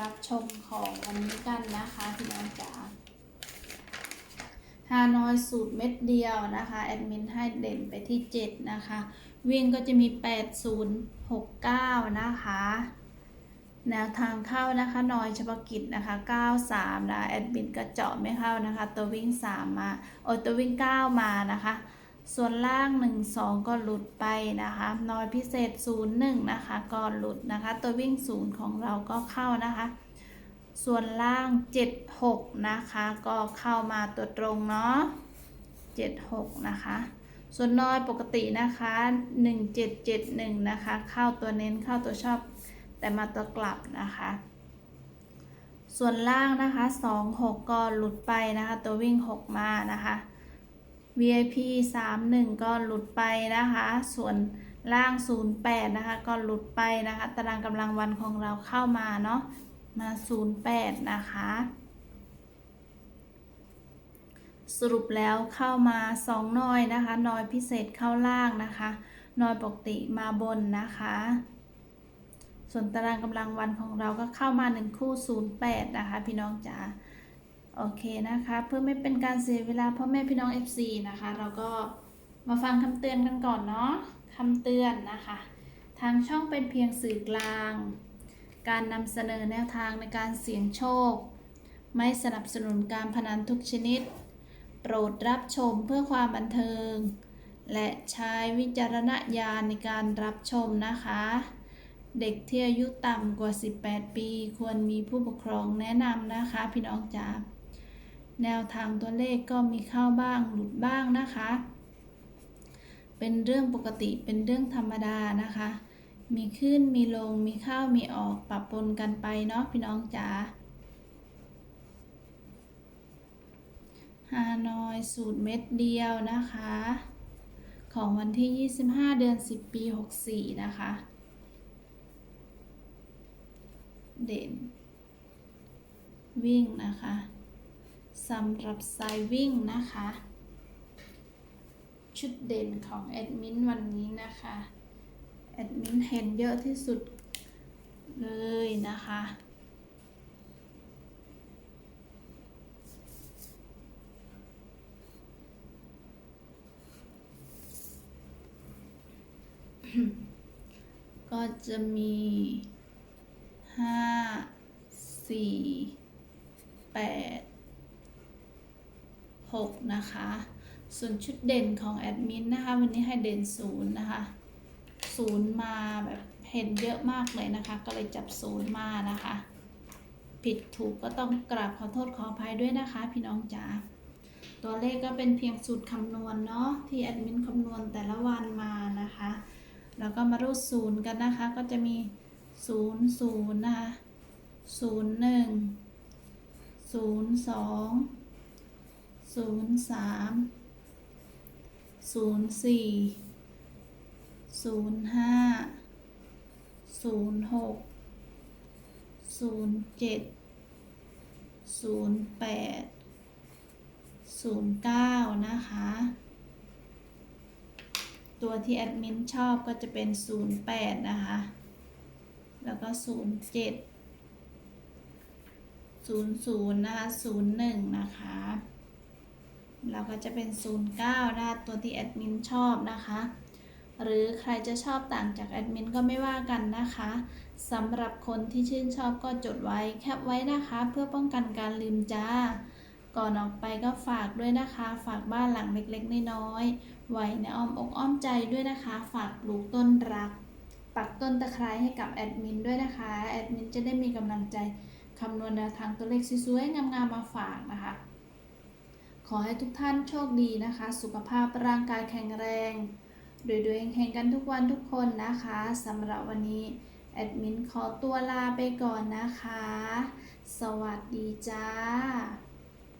รับชมของวันนี้กันนะคะพี่น้องจ๋าฮานอยสูตรเม็ดเดียวนะคะ แอดมินให้เด่นไปที่ 7 นะคะ วิ่งก็จะมี 8069 นะคะ แนวทางเข้านะคะนอยเฉพาะกิจนะคะ 93 นะ แอดมินก็เจาะไม่เข้านะคะ ตัววิ่ง 3 มา โอ้ตัววิ่ง 9 มานะคะ ส่วนล่าง 1 2 ก็หลุดไปนะคะนอยพิเศษ 0 1 นะคะ ก็หลุดนะคะ ตัววิ่ง 0 ของเราก็เข้านะคะ ส่วนล่าง 7 6 นะคะ ก็เข้ามาตัวตรงเนาะ7 6 นะคะ ส่วนนอยปกตินะคะ 1 7 7 1 นะคะ เข้าตัวเน้นเข้าตัวชอบ แต่มาตัวกลับนะคะ ส่วนล่างนะคะ 2 6 ก็หลุดไปนะคะ ตัววิ่ง 6 มานะคะ VIP 31 ก็หลุดไปนะคะ ส่วนล่าง 08 นะคะ ก็หลุดไปนะคะ ตารางกำลังวันของเราเข้ามาเนาะ มา 08 นะคะ สรุปแล้วเข้ามา 2นอยนะคะนอยพิเศษเข้าล่างนะคะนอยปกติมาบนนะคะ ส่วนตารางกำลังวันของเราก็เข้ามา 1 คู่ 08 นะคะ พี่น้องจ๋า โอเคนะคะ เพื่อไม่เป็นการเสียเวลาพ่อแม่พี่น้อง FC นะคะ เราก็มาฟังคำเตือนกันก่อนเนาะคำเตือนนะคะ ทางช่องเป็นเพียงสื่อกลาง การนำเสนอแนวทางในการเสี่ยงโชค ไม่สนับสนุนการพนันทุกชนิด โปรดรับชมเพื่อความบันเทิง และใช้วิจารณญาณในการรับชมนะคะ เด็กที่อายุต่ำกว่า 18 ปี ควรมีผู้ปกครองแนะนำนะคะ พี่น้องจ๋า แนวทางตัวเลขก็มีเข้าบ้างหลุดบ้างนะคะ เป็นเรื่องปกติเป็นเรื่องธรรมดานะคะ มีขึ้นมีลงมีเข้ามีออกปรับปนกันไปเนาะพี่น้องจ๋าฮานอยสูตรเม็ดเดียวนะคะ ของวันที่ 25 เดือน 10 ปี 64 นะคะ เด่น วิ่งนะคะ สำหรับสายวิ่งนะคะ ชุดเด่นของแอดมินวันนี้นะคะแอดมินเห็นเยอะที่สุดเลยนะคะก็จะมีห้าสี่แปด หกนะคะ ส่วนชุดเด่นของแอดมินนะคะ วันนี้ให้เด่นศูนย์นะคะศูนย์มาแบบเห็นเยอะมากเลยนะคะ ก็เลยจับศูนย์มานะคะ ผิดถูกก็ต้องกราบขอโทษขออภัยด้วยนะคะ พี่น้องจ๋าตัวเลขก็เป็นเพียงสูตรคำนวณเนาะที่แอดมินคำนวณแต่ละวันมานะคะ แล้วก็มารูดศูนย์กันนะคะ ก็จะมีศูนย์ศูนย์นะคะศูนย์หนึ่ง ศูนย์สามศูนย์สี่ศูนย์ห้าศูนย์หกศูนย์เจ็ดศูนย์แปดศูนย์เก้านะคะ ตัวที่แอดมินชอบก็จะเป็น08นย์แปดนะคะ แล้วก็07 00นย์ศูนย์นะคะ01นะคะ แล้วก็จะเป็น 09นะคะตัวที่แอดมินชอบนะคะ หรือใครจะชอบต่างจากแอดมินก็ไม่ว่ากันนะคะสำหรับคนที่ชื่นชอบก็จดไว้แคปไว้นะคะ เพื่อป้องกันการลืมจ้า ก่อนออกไปก็ฝากด้วยนะคะ ฝากบ้านหลังเล็กๆน้อยๆไว้ในอ้อมอกอ้อมใจด้วยนะคะ ฝากปลูกต้นรัก ปักต้นตะไคร้ให้กับแอดมินด้วยนะคะแอดมินจะได้มีกำลังใจคำนวณแนวทางตัวเลขสวยๆงามๆมาฝากนะคะ ขอให้ทุกท่านโชคดีนะคะ สุขภาพร่างกายแข็งแรงโดยๆแข่งกันทุกวันทุกคนนะคะสำหรับวันนี้ แอดมินขอตัวลาไปก่อนนะคะ สวัสดีจ้า